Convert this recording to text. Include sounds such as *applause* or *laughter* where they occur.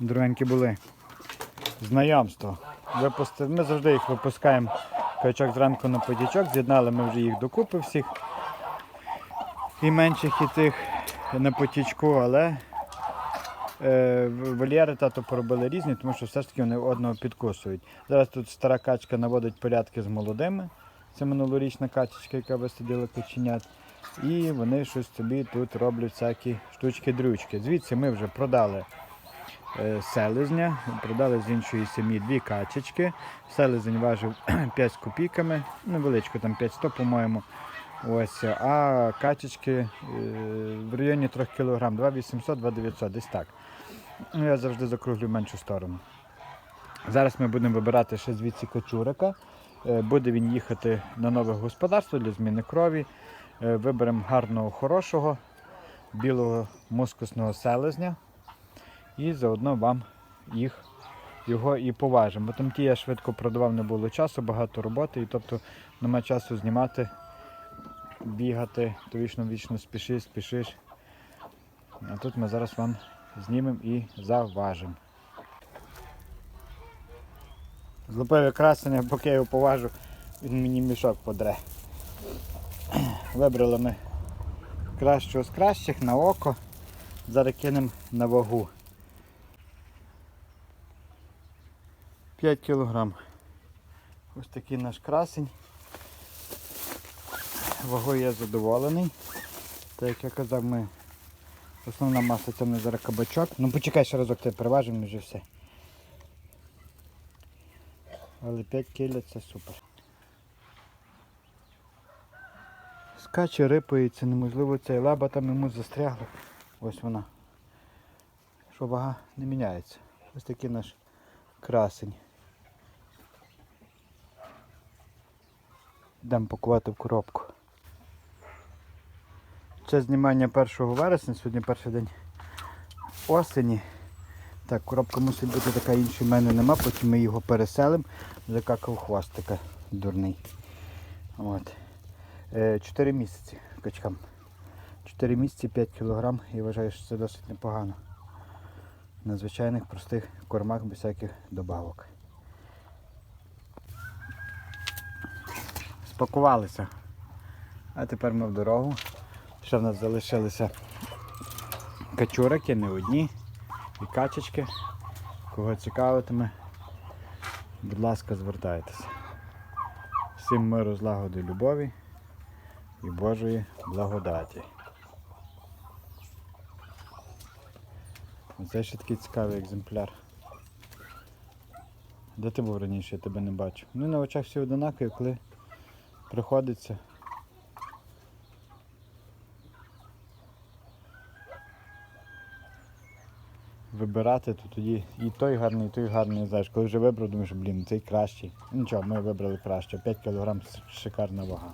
Дровенькі були. Знайомство. Випусти... Ми завжди їх випускаємо качок зранку на потічок, з'єднали ми вже їх докупи всіх. І менших, і тих на потічку, але е, вольєри тато поробили різні, тому що все ж таки вони одного підкусують. Зараз тут стара качка наводить порядки з молодими. Це минулорічна качечка, яка висадила коченят. І вони щось собі тут роблять всякі штучки-дрючки. Звідси ми вже продали селезня, продали з іншої сім'ї дві качечки. Селезень важив *clears throat* 5 з копійками, невеличко, там 500, по-моєму. Ось, а качечки е, в районі 3 кг, 2800, 2900, десь так. Ну, я завжди закруглю меншу сторону. Зараз ми будемо вибирати ще звідси кочурика. Е, Буде він їхати на нове господарство для зміни крові. Е, Виберемо гарного, хорошого, білого мускусного селезня. І заодно вам їх, його і поважимо. Бо там ті я швидко продавав, не було часу, багато роботи, і тобто немає часу знімати, бігати, то вічно вічно спішиш, спішиш. А тут ми зараз вам знімемо і заважимо. Злопив красення, поки я його поважу, він мені мішок подре. Вибрали ми кращого з кращих на око. Зараз кинемо на вагу. 5 кілограм. Ось такий наш красень. Вагою я задоволений. Так як я казав, ми основна маса це не зараз кабачок. Ну почекай ще разок тебе переважимо вже все. Але 5 кіля це супер. Скаче, рипається, неможливо цей лаба там йому застрягла. Ось вона. Що вага не міняється. Ось такий наш красень. Йдемо пакувати в коробку. Це знімання 1 вересня, сьогодні перший день осені. Так, коробка мусить бути така інша в мене нема, потім ми його переселимо. Закакав хвостика дурний. От. 4 місяці качкам. 4 місяці 5 кг і вважаю, що це досить непогано. На звичайних простих кормах без всяких добавок. Спакувалися. А тепер ми в дорогу. Ще в нас залишилися качурики, не одні, і качечки. Кого цікавитиме, будь ласка, звертайтеся. Всім миру, злагоди, любові і Божої благодаті. Оце ще такий цікавий екземпляр. Де ти був раніше, я тебе не бачу. Ну на очах всі одинакові, коли приходиться. Вибирати, то тоді і той гарний, і той гарний. Знаєш, коли вже вибрав, думаєш, блін, цей кращий. Нічого, ми вибрали краще. 5 кг шикарна вага.